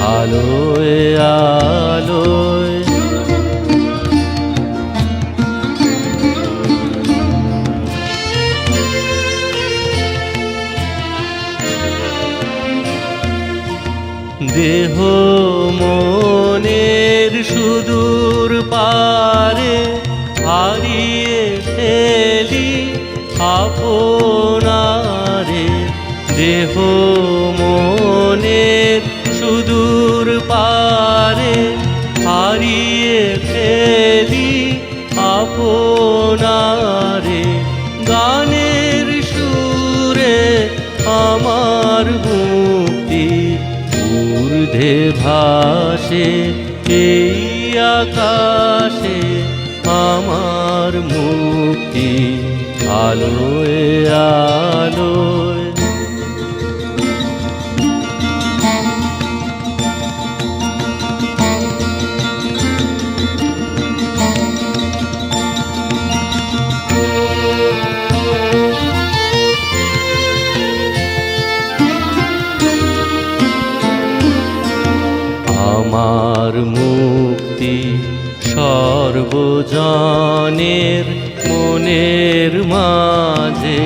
আলোয় আলোয়। দেহ মনের সুদূর পারে হারিয়ে ফেলি আপনারে। দেহ আপনারে গানের সুরে আমার মুক্তি। ঊর্ধ্বে ভাসে এই আকাশে আমার মুক্তি। আলোয় আলোয় মুক্তি সর্বজনের মনের মাঝে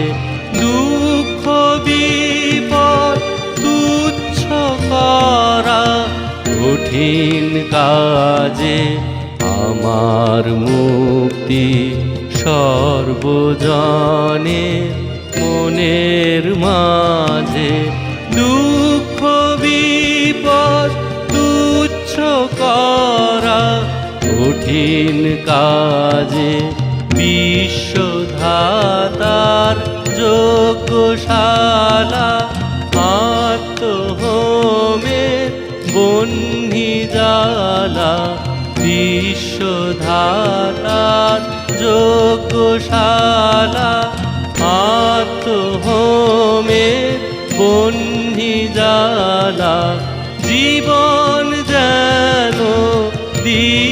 দুঃখ, বিপদ, তুচ্ছ করা কঠিন কাজে আমার মুক্তি সর্বজনের মনের মাঝে কঠিন কাজে বিশ্বধাতার যোগ্যশালা আত্মহোমে বন্যি জালা বিশ্বধাতার যোগ্যশালা আত্মহোমে বন্যি জালা জীবন যেন দিয়াহুতি